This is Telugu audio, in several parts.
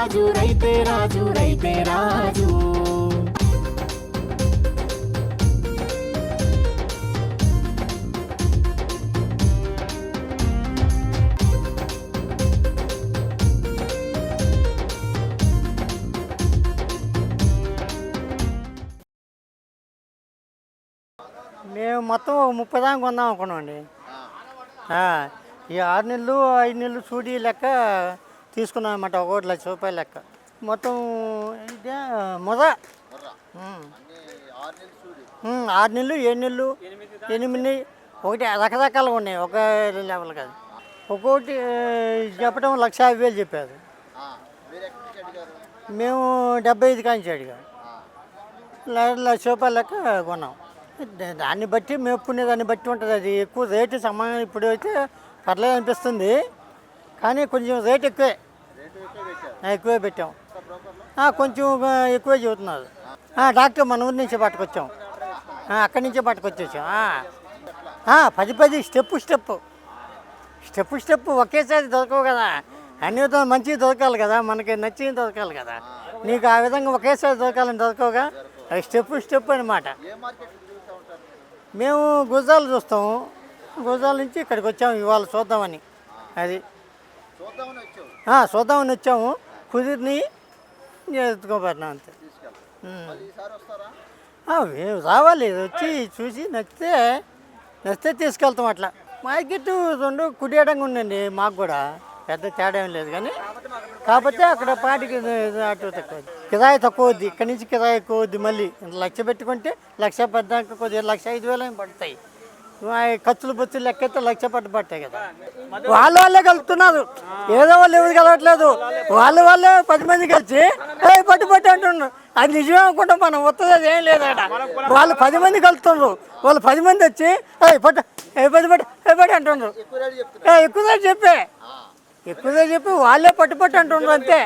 రాజు రైతే రాజు రైతే రాజు. మేము మొత్తం ఒక ముప్పై దాకా కొందాం అనుకున్నామండి. ఆ, ఈ ఆరు నెలలు ఐదు నెలలు సూడి లెక్క తీసుకున్నాం అన్నమాట ఒకటి లక్ష రూపాయల లెక్క. మొత్తం ఇదే మొద ఆరు నెలలు ఏడు నెలలు ఎనిమిది ఒకటి రకరకాలుగా ఉన్నాయి ఒక లెవెల్ కాదు. ఒక్కొక్కటి చెప్పడం లక్ష యాభై వేలు చెప్పారు మేము డెబ్బై ఐదు కాంచి అడిగాం. లక్ష రూపాయల లెక్క కొన్నాం. దాన్ని బట్టి మేపుకునే దాన్ని బట్టి ఉంటుంది అది. ఎక్కువ రేటు సమానం ఇప్పుడు అయితే పర్లేదు అనిపిస్తుంది. కానీ కొంచెం రేట్ ఎక్కువే. ఎక్కువే పెట్టాం. కొంచెం ఎక్కువే చెబుతున్నారు. డాక్టర్ మన ఊరి నుంచి పట్టుకొచ్చాం. అక్కడి నుంచే పట్టుకొచ్చేసాం. పది పది స్టెప్ స్టెప్ స్టెప్ స్టెప్ ఒకేసారి దొరకవు కదా. అన్ని విధాలు మంచివి దొరకాలి కదా. మనకి నచ్చింది దొరకాలి కదా. నీకు ఆ విధంగా ఒకేసారి దొరకాలని దొరకవుగా? అది స్టెప్ స్టెప్ అనమాట మేము గుజరాలు చూస్తాము గుజరాల నుంచి ఇక్కడికి వచ్చాము ఇవాళ చూద్దామని. అది చూద్దామని వచ్చాము. కుదిరిని ఎత్తుకోబడినాం అంతే. మేము రావాలి వచ్చి చూసి నచ్చితే నచ్చితే తీసుకెళ్తాం అట్లా. మార్కెట్ రెండు కుడియడంగా ఉందండి మాకు కూడా. పెద్ద తేడా ఏం లేదు కానీ. కాకపోతే అక్కడ పాటికి అటు తక్కువ కిరాయి తక్కువ వద్ది ఇక్కడి నుంచి కిరాయి ఎక్కువ వద్ది మళ్ళీ. లక్ష పెట్టుకుంటే లక్ష పడ్డాక కొద్దిగా లక్ష ఐదు వేలు పడతాయి. ఖర్చులు బొచ్చులు లెక్కైతే లక్ష పట్టు పట్టాయి కదా. వాళ్ళ వాళ్ళే కలుపుతున్నారు. ఏదో వాళ్ళు ఎవరు కలవట్లేదు. వాళ్ళ వాళ్ళే పది మంది కలిసి పట్టు పట్టు అంటున్నారు. అది నిజమే అనుకుంటాం మనం వస్తుంది అది ఏం లేదట వాళ్ళు పది మంది కలుపుతున్నారు. వాళ్ళు పది మంది వచ్చి పట్టు ఏ పది పట్టు ఏ పట్టు అంటున్నారు. ఎక్కువ చెప్పే. ఎక్కువ చెప్పి వాళ్ళే పట్టు పట్టు అంటున్నారు అంతే.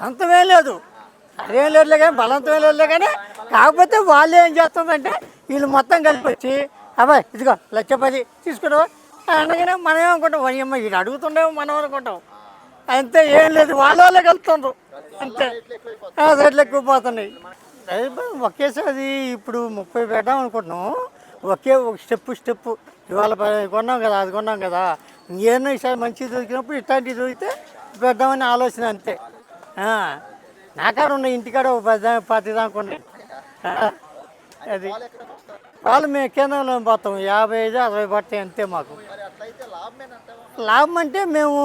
బలంతమే లేదు. అదేం లేదులే కానీ బలంతమే లేదులే కానీ కాకపోతే వాళ్ళు ఏం చేస్తుందంటే వీళ్ళు మొత్తం కలిపి వచ్చి అబ్బాయి ఇదిగో లక్ష పది తీసుకున్నావా? అనగానే మనం ఏమనుకుంటాం? అయ్యమ్మ ఇది అడుగుతుండేమో మనం అనుకుంటాం. అంతే ఏం లేదు వాళ్ళ వాళ్ళే కలుపుతుండ్రు. అంతే. రేట్లు ఎక్కువ పోతున్నాయి. ఒకేసారి ఇప్పుడు ముప్పై పెడదాం అనుకుంటున్నాం. ఒకే ఒక స్టెప్ స్టెప్ ఇవాళ కొన్నాం కదా అది కొన్నాం కదా. ఇంకేమో ఈసారి మంచిది దొరికినప్పుడు ఇట్లాంటివి దొరికితే పెద్దామని ఆలోచన అంతే. నాకాడ ఉన్న ఉన్నాయి ఇంటికాడ ఒక పది పాతి దాకా ఉన్నాయి అది. వాళ్ళు మేము కేంద్రంలో పోతాం. యాభై ఐదు అరవై పడతాయి అంతే మాకు. లాభం అంటే మేము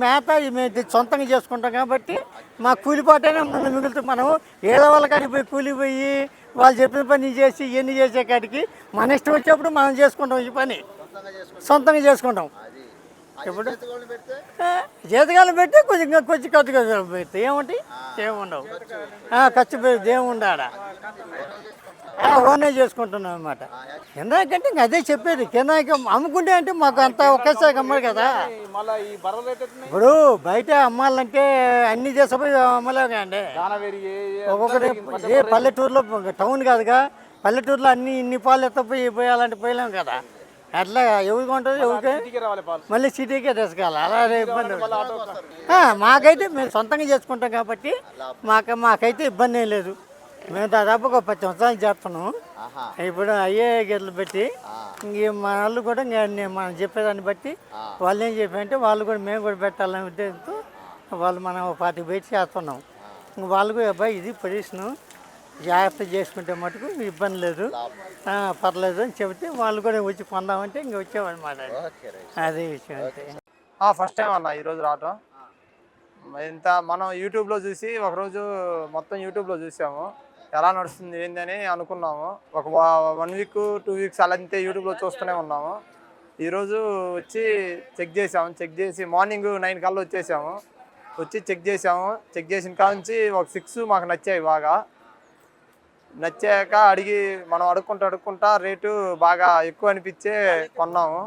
మేత మేము సొంతంగా చేసుకుంటాం కాబట్టి మా కూలిపాటైనా మనం మిగులుతుంది మనం ఏదో వాళ్ళ కాడికి పోయి కూలి పోయి వాళ్ళు చెప్పిన పని చేసి ఇవన్నీ చేసే కాడికి మన ఇష్టం వచ్చినప్పుడు మనం చేసుకుంటాం ఈ పని. సొంతంగా చేసుకుంటాం. ఇప్పుడు జీతకాలం పెట్టి కొంచెం కొంచెం ఖర్చు ఖర్చు పెడతాయి ఏమంటాయి? ఏముండవు. ఖర్చు పెడితే ఏముండాడ? ఓనే చేసుకుంటున్నాం అనమాట కిందకంటే ఇంక అదే చెప్పేది. కిందకి అమ్ముకుంటే అంటే మాకు అంత ఒకేసారి అమ్మరు కదా. ఇప్పుడు బయట అమ్మాలంటే అన్ని చేసపోయి అమ్మలేగా అండి ఒక్కొక్కటి ఏ పల్లెటూరులో టౌన్ కాదుగా పల్లెటూరులో అన్ని ఇన్ని పాలు ఎత్తపోయి పోయాలంటే పోయలేము కదా. అట్లా ఎవరికి ఉంటుంది ఎవరికి? మళ్ళీ సిటీకే తీసుకోవాలి అలా ఇబ్బంది మాకైతే మేము సొంతంగా చేసుకుంటాం కాబట్టి మాకు మాకైతే ఇబ్బంది ఏం లేదు. మేము దాదాపు ఒక పది సంవత్సరాలు చేస్తున్నాం. ఇప్పుడు అయ్యే గెట్లు పెట్టి ఇంక మన వాళ్ళు కూడా మనం చెప్పేదాన్ని బట్టి వాళ్ళు ఏం చెప్పారంటే వాళ్ళు కూడా మేము కూడా పెట్టాలనే ఉద్దేశంతో వాళ్ళు మనం ఒక పార్టీ బయట చేస్తున్నాం. ఇంక వాళ్ళు కూడా అబ్బాయి ఇది పొజిషను జాగ్రత్త చేసుకుంటే మటుకు ఇబ్బంది లేదు. ఆ, పర్లేదు అని చెబితే వాళ్ళు కూడా వచ్చి పొందామంటే ఇంక వచ్చేవాళ్ళు అదే విషయం అంతే. ఫస్ట్ టైం అన్న ఈరోజు రావటం. ఇంత మనం యూట్యూబ్లో చూసి ఒకరోజు మొత్తం యూట్యూబ్లో చూసాము. ఎలా నడుస్తుంది ఏందని అనుకున్నాము. ఒక వన్ వీక్ టూ వీక్స్ అలా అంతే యూట్యూబ్లో చూస్తూనే ఉన్నాము. ఈరోజు వచ్చి చెక్ చేసాము. చెక్ చేసి మార్నింగ్ నైన్ కల్లా వచ్చేసాము. వచ్చి చెక్ చేసాము. చెక్ చేసిన కాడ నుంచి ఒక సిక్స్ మాకు నచ్చాయి బాగా. నచ్చాక అడిగి మనం అడుక్కుంటూ అడుక్కుంటా రేటు బాగా ఎక్కువ అనిపించే కొన్నాము.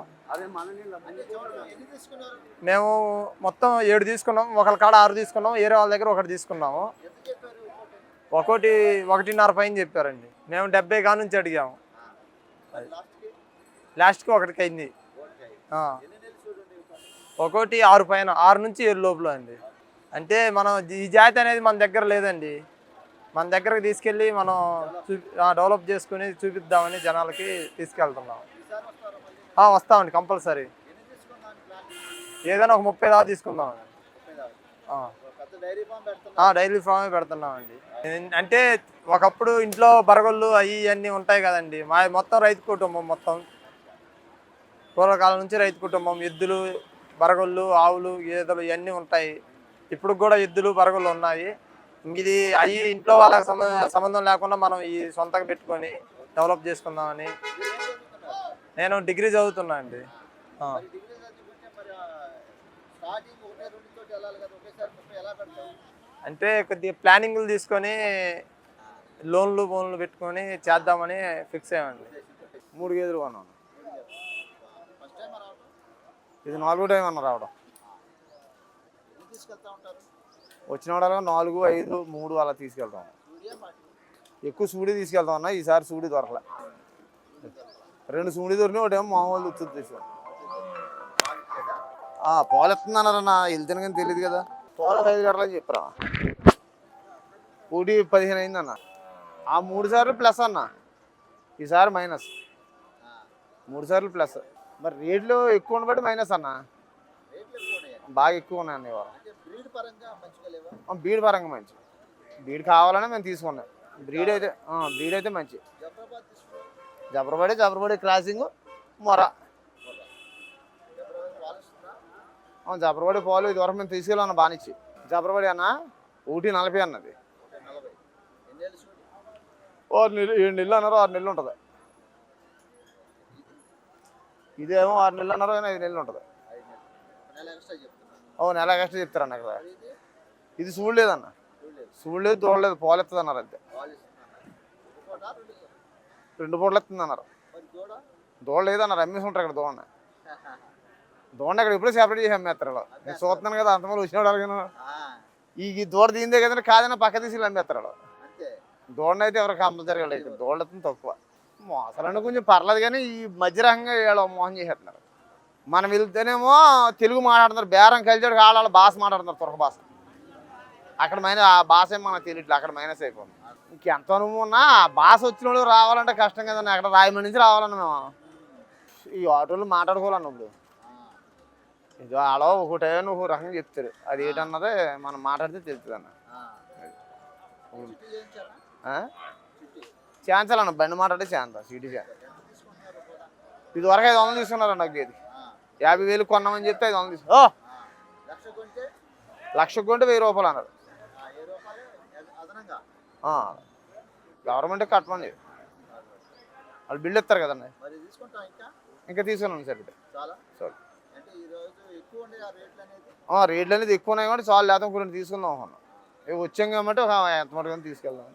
మేము మొత్తం ఏడు తీసుకున్నాం. ఒకళ్ళ కాడ ఆరు తీసుకున్నాం వేరే వాళ్ళ దగ్గర ఒకటి తీసుకున్నాము. ఒకటి ఒకటిన్నర పైన చెప్పారండి. మేము డెబ్బై కా నుంచి అడిగాము. అది. లాస్ట్కి ఒకటికి అయింది ఒకటి ఆరు పైన ఆరు నుంచి ఏడు లోపల అండి. అంటే మనం ఈ జాతి అనేది మన దగ్గర లేదండి. మన దగ్గరకు తీసుకెళ్ళి మనం చూ డెవలప్ చేసుకుని చూపిద్దామని జనాలకి తీసుకెళ్తున్నాం. వస్తామండి కంపల్సరీ. ఏదైనా ఒక ముప్పై దాకా తీసుకుందాం. డైలీ ఫామే పెడుతున్నామండి. అంటే ఒకప్పుడు ఇంట్లో బరగొళ్ళు అవి ఇవన్నీ ఉంటాయి కదండి. మా మొత్తం రైతు కుటుంబం మొత్తం. పూర్వకాలం నుంచి రైతు కుటుంబం ఎద్దులు బరగొళ్ళు ఆవులు గేదెలు ఇవన్నీ ఉంటాయి. ఇప్పుడు కూడా ఎద్దులు బరగొళ్ళు ఉన్నాయి. ఇది అవి ఇంట్లో వాళ్ళకి సంబంధం లేకుండా మనం ఈ సొంతంగా పెట్టుకొని డెవలప్ చేసుకుందామని నేను డిగ్రీ చదువుతున్నా అండి. అంటే కొద్దిగా ప్లానింగ్లు తీసుకొని లోన్లు బోన్లు పెట్టుకొని చేద్దామని ఫిక్స్ అయ్యామండి. మూడు గేదెలు కొన్నాను ఇది నాలుగో టైం అన్న రావడం. వచ్చిన వాడల్లా నాలుగు ఐదు మూడు అలా తీసుకెళ్తాం. ఎక్కువ సూడి తీసుకెళ్తాం అన్న ఈసారి సూడి దొరకలే. రెండు సూడి దొరికినాయి ఒకటేమో మామూలు తీసుకెళ్ళాం పాలు ఎత్తుందన్నారన్న వెళ్తాను కానీ తెలియదు కదా. పాలు ఐదు గంటలని చెప్పరా? ఒకటి పదిహేను అయిందన్న. ఆ మూడు సార్లు ప్లస్ అన్న. ఈసారి మైనస్. మూడు సార్లు ప్లస్. మరి రేట్లు ఎక్కువ ఉండబట్టి మైనస్ అన్న. బాగా ఎక్కువ ఉన్నాయండి ఇవాళ. బీడ్ పరంగా మంచి. బీడ్ కావాలనే మేము తీసుకున్నాం. బ్రీడ్ అయితే బ్రీడ్ అయితే మంచి. జబరబడి జబరబడి క్రాసింగ్ మొర. అవును జబర్వాడి పాలు ఇదివరకు మేము తీసుకెళ్ళాను బానిచ్చి. జబర్వాడి అన్న? ఒకటి నలభై అన్నది. ఆరు నెలలు ఏడు నెలలు అన్నారు ఆరు నెలలు ఉంటుంది. ఇదేమో ఆరు నెలలు అన్నారు కానీ ఐదు నెలలు ఉంటుంది. ఓ నెల ఎక్స్ట్రా చెప్తారన్న ఇక్కడ ఇది చూడలేదన్న. చూడలేదు చూడలేదు పోలెత్తది అన్నారు అంతే. రెండు పూటలు ఎత్తుంది అన్నారు. దూడలేదన్నారు అమ్మేసి ఉంటారు ఇక్కడ దోడ దోడ ఇక్కడ ఎప్పుడూ సెపరేట్ చేసి వాళ్ళు. నేను చూస్తున్నాను కదా అంతమంది వచ్చినాడు అలాగే ఈ ఈ దూడ దీందే కదండి కాదన్నా పక్క తీసి అమ్మేస్తారు వాళ్ళు. దూడని అయితే ఎవరికి కంపల్సరీ లేదు దూడలతో తక్కువ. మోసాలంటే కొంచెం పర్లేదు కానీ ఈ మధ్య రకంగా వీళ్ళు మోహన్ చేసేస్తున్నారు మనం వెళ్తేనేమో తెలుగు మాట్లాడుతున్నారు బేరం కలిసాడు వాళ్ళ భాష మాట్లాడుతున్నారు తురక భాష. అక్కడ మైనస్ ఆ భాష మనకు తెలియట్లేదు అక్కడ మైనస్ అయిపోయింది. ఇంకెంత అనుభవం ఉన్నా ఆ భాష వచ్చిన వాళ్ళు రావాలంటే కష్టం కదండి అక్కడ రాయమండ్రి నుంచి రావాలన్న మేము. ఈ ఆటోలు మాట్లాడుకోవాలన్న ఇప్పుడు. ఇది అలా ఒకటే ఒక రకంగా చెప్తారు. అది ఏంటన్నదే మనం మాట్లాడితే తెలుస్తుంది అన్న ఛాన్సల్ అన్న బండి మాట్లాడే ఛాన్స్ సిటీ ఛాన్స్. ఇది వరకు ఐదు వందలు తీసుకున్నారండి నాకు ఇది యాభై వేలు కొన్నామని చెప్తే ఐదు వందలు తీసుకు లక్ష కొంటే? వెయ్యి రూపాయలు అన్నారు. గవర్నమెంట్ కట్టమని వాళ్ళు బిల్లు ఇస్తారు కదండి. ఇంకా? తీసుకున్నాను సార్. ఆ, రేట్లు అనేది? ఎక్కువ ఉన్నాయి కాబట్టి చాలా లేకపోతే కొన్ని తీసుకుందాం అనుకున్నాం. ఇవి వచ్చాం కాబట్టి ఒక ఎంత మటుకు తీసుకెళ్దాం.